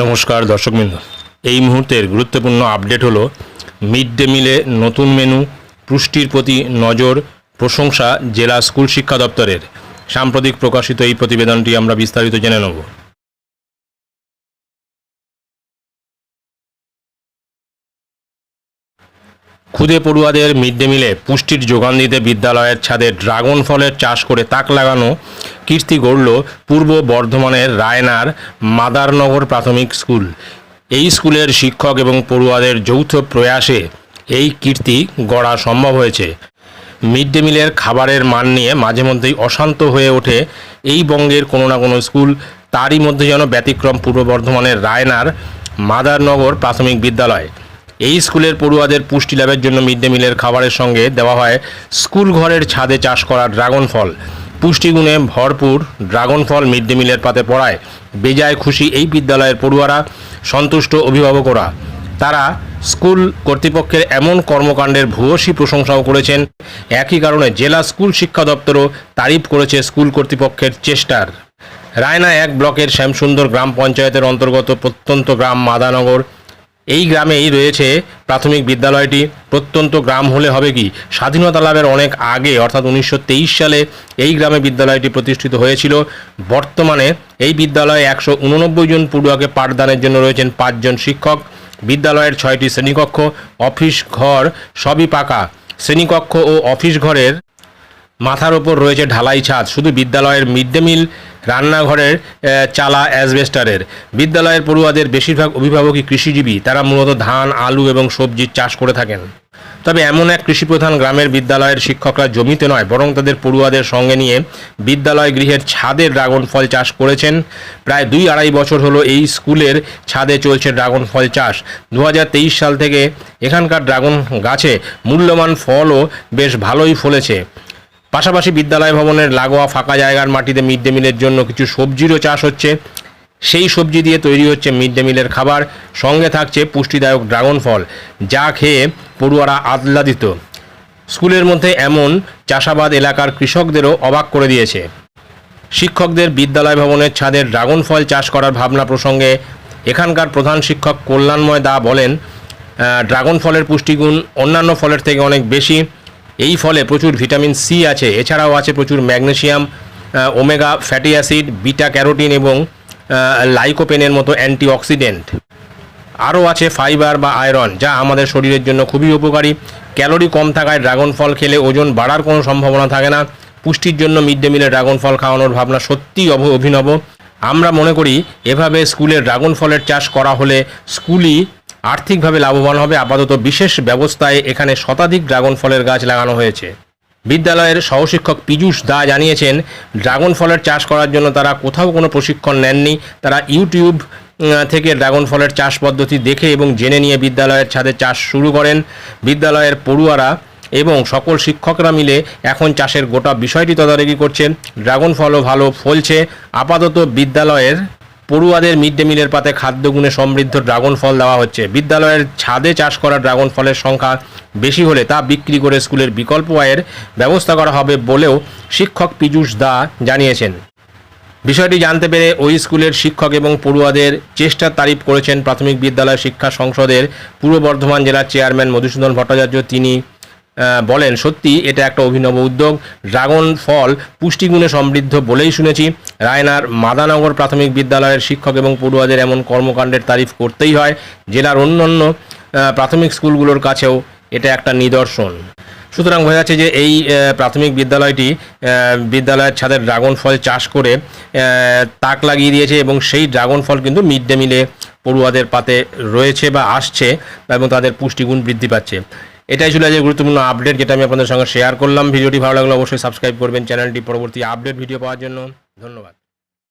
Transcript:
নমস্কার দর্শকবৃন্দ এই মুহূর্তের গুরুত্বপূর্ণ আপডেট হলো, মিড ডে মিলে নতুন মেনু, পুষ্টির প্রতি নজর, প্রশংসা জেলা স্কুল শিক্ষা দপ্তরের। সাম্প্রতিক প্রকাশিত এই প্রতিবেদনটি আমরা বিস্তারিত জেনে নেব। ক্ষুদে পড়ুয়াদের মিড ডে মিলে পুষ্টির যোগান দিতে বিদ্যালয়ের ছাদে ড্রাগন ফলের চাষ করে তাক লাগানো কীর্তি গড়ল পূর্ব বর্ধমানের রায়নার মাদারনগর প্রাথমিক স্কুল। এই স্কুলের শিক্ষক এবং পড়ুয়াদের যৌথ প্রয়াসে এই কীর্তি গড়া সম্ভব হয়েছে। মিড ডে মিলের খাবারের মান নিয়ে মাঝে মধ্যেই অশান্ত হয়ে ওঠে এই বঙ্গের কোনো না কোনো স্কুল। তারই মধ্যে যেন ব্যতিক্রম পূর্ব বর্ধমানের রায়নার মাদারনগর প্রাথমিক বিদ্যালয়। এই স্কুলের পড়ুয়াদের পুষ্টি লাভের জন্য মিড ডে মিলের খাবারের সঙ্গে দেওয়া হয় স্কুল ঘরের ছাদে চাষ করা ড্রাগন ফল। পুষ্টিগুণে ভরপুর ড্রাগন ফল মিড ডে মিলের পাতে পড়ায় বেজায় খুশি এই বিদ্যালয়ের পড়ুয়ারা সন্তুষ্ট অভিভাবকরা। তারা স্কুল কর্তৃপক্ষের এমন কর্মকাণ্ডের ভূয়সী প্রশংসাও করেছেন। একই কারণে জেলা স্কুল শিক্ষা দপ্তরও তারিফ করেছে স্কুল কর্তৃপক্ষের চেষ্টার। রায়না এক ব্লকের শ্যামসুন্দর গ্রাম পঞ্চায়েতের অন্তর্গত প্রত্যন্ত গ্রাম মাদানগর এই গ্রামেই রয়েছে প্রাথমিক বিদ্যালয়টি। প্রত্যন্ত গ্রাম হলে হবে কি? স্বাধীনতা লাভের অনেক আগে, অর্থাৎ উনিশশো তেইশ সালে এই গ্রামে বিদ্যালয়টি প্রতিষ্ঠিত হয়েছিল। বর্তমানে এই বিদ্যালয়ে একশো উননব্বই জন পড়ুয়াকে পাঠদানের জন্য রয়েছেন পাঁচজন শিক্ষক। বিদ্যালয়ের ছয়টি শ্রেণীকক্ষ, অফিস ঘর সবই পাকা। শ্রেণীকক্ষ ও অফিস ঘরের মাথার ওপর রয়েছে ঢালাই ছাদ। শুধু বিদ্যালয়ের মিড ডে মিল রান্নাঘরের চালা অ্যাসবেস্টারের। বিদ্যালয়ের পড়ুয়াদের বেশিরভাগ অভিভাবকই কৃষিজীবী, তারা মূলত ধান, আলু এবং সবজির চাষ করে থাকেন। তবে এমন এক কৃষিপ্রধান গ্রামের বিদ্যালয়ের শিক্ষকরা জমিতে নয়, বরং তাদের পড়ুয়াদের সঙ্গে নিয়ে বিদ্যালয় গৃহের ছাদে ড্রাগন ফল চাষ করেছেন। প্রায় দুই আড়াই বছর হলো এই স্কুলের ছাদে চলছে ড্রাগন ফল চাষ। দু হাজার তেইশ সাল থেকে এখানকার ড্রাগন গাছে মূল্যবান ফলও বেশ ভালোই ফলেছে। পাশাপাশি বিদ্যালয় ভবনের লাগোয়া ফাঁকা জায়গার মাটিতে মিড ডে মিলের জন্য কিছু সবজিরও চাষ হচ্ছে। সেই সবজি দিয়ে তৈরি হচ্ছে মিড ডে মিলের খাবার। সঙ্গে থাকছে পুষ্টিদায়ক ড্রাগন ফল, যা খেয়ে পড়ুয়ারা আহ্লাদিত। স্কুলের মধ্যে এমন চাষাবাদ এলাকার কৃষকদেরও অবাক করে দিয়েছে। শিক্ষকদের বিদ্যালয় ভবনের ছাদের ড্রাগন ফল চাষ করার ভাবনা প্রসঙ্গে এখানকার প্রধান শিক্ষক কল্যাণময় দা বলেন ড্রাগন ফলের পুষ্টিগুণ অন্যান্য ফলের থেকে অনেক বেশি। এই ফলে প্রচুর ভিটামিন সি আছে এছাড়াও আছে প্রচুর magnesium ah, omega fatty acid beta carotene এবং লাইকোপেনের মতো অ্যান্টিঅক্সিডেন্ট। আরও আছে ফাইবার বা আয়রন যা আমাদের শরীরের জন্য খুবই উপকারী। ক্যালোরি কম থাকায় ড্রাগন ফল খেলে ওজন বাড়ার কোনো সম্ভাবনা থাকে না। পুষ্টির জন্য মিড ডে মিলে ড্রাগন ফল খাওয়ানোর ভাবনা সত্যিই অভ অভিনব। আমরা মনে করি এভাবে স্কুলে ড্রাগন ফলের চাষ করা হলে স্কুলই আর্থিকভাবে লাভবান হবে আপাতত বিশেষ ব্যবস্থায় এখানে শতাধিক ড্রাগন ফলের গাছ লাগানো হয়েছে। বিদ্যালয়ের সহশিক্ষক পীযূষ দা জানিয়েছেন, ড্রাগন ফলের চাষ করার জন্য তারা কোথাও কোনো প্রশিক্ষণ নেননি। তারা ইউটিউব থেকে ড্রাগন ফলের চাষ পদ্ধতি দেখে এবং জেনে নিয়ে বিদ্যালয়ের ছাদে চাষ শুরু করেন। বিদ্যালয়ের পড়ুয়ারা এবং সকল শিক্ষকরা মিলে এখন চাষের গোটা বিষয়টি তদারকি করছেন। ড্রাগন ফলও ভালো ফলছে। আপাতত বিদ্যালয়ের পড়ুয়াদের মিড ডে মিলের পাতে খাদ্যগুণে সমৃদ্ধ ড্রাগন ফল দেওয়া হচ্ছে। বিদ্যালয়ের ছাদে চাষ করা ড্রাগন ফলের সংখ্যা বেশি হলে তা বিক্রি করে স্কুলের বিকল্প আয়ের ব্যবস্থা করা হবে বলেও শিক্ষক পীযূষ দা জানিয়েছেন। বিষয়টি জানতে পেরে ওই স্কুলের শিক্ষক এবং পড়ুয়াদের চেষ্টার তারিফ করেছেন প্রাথমিক বিদ্যালয় শিক্ষা সংসদের পূর্ব বর্ধমান জেলার চেয়ারম্যান মধুসূদন ভট্টাচার্য। তিনি বলেন, সত্যি এটা একটা অভিনব উদ্যোগ। ড্রাগন ফল পুষ্টিগুণে সমৃদ্ধ বলেই শুনেছি। রায়নার মাদানগর প্রাথমিক বিদ্যালয়ের শিক্ষক এবং পড়ুয়াদের এমন কর্মকাণ্ডের তারিফ করতেই হয়। জেলার অন্যান্য প্রাথমিক স্কুলগুলোর কাছেও এটা একটা নিদর্শন। সুতরাং বোঝা যাচ্ছে যে এই প্রাথমিক বিদ্যালয়টি বিদ্যালয়ের ছাদের ড্রাগন ফল চাষ করে তাক লাগিয়ে দিয়েছে এবং সেই ড্রাগন ফল কিন্তু মিড ডে মিলে পড়ুয়াদের পাতে রয়েছে বা আসছে এবং তাদের পুষ্টিগুণ বৃদ্ধি পাচ্ছে। এটাই ছিল যে গুরুত্বপূর্ণ আপডেট যেটা আমি আপনাদের সঙ্গে শেয়ার করলাম। ভিডিওটি ভালো লাগলে অবশ্যই সাবস্ক্রাইব করবেন। চ্যানেলটি পরবর্তী আপডেট ভিডিও পাওয়ার জন্য ধন্যবাদ।